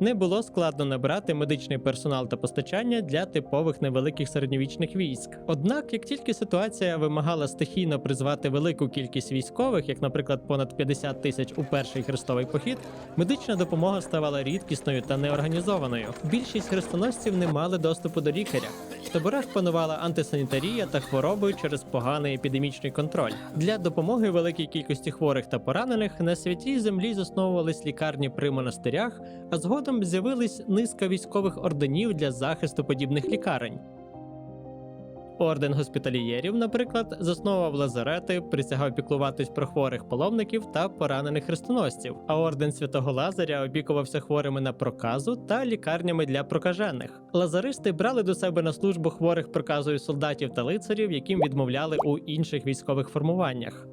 Не було складно набрати медичний персонал та постачання для типових невеликих середньовічних військ. Однак, як тільки ситуація вимагала стихійно призвати велику кількість військових, як, наприклад, понад 50 тисяч у перший хрестовий похід, медична допомога ставала рідкісною та неорганізованою. Більшість хрестоносців не мали доступу до лікаря. Таборах панувала антисанітарія та хвороби через поганий епідемічний контроль. Для допомоги великій кількості хворих та поранених на святій землі засновувались лікарні при монастирях, а згодом з'явились низка військових орденів для захисту подібних лікарень. Орден госпітальєрів, наприклад, засновував лазарети, присягав піклуватись про хворих паломників та поранених хрестоносців. А орден святого Лазаря опікувався хворими на проказу та лікарнями для прокажених. Лазаристи брали до себе на службу хворих проказою солдатів та лицарів, яким відмовляли у інших військових формуваннях.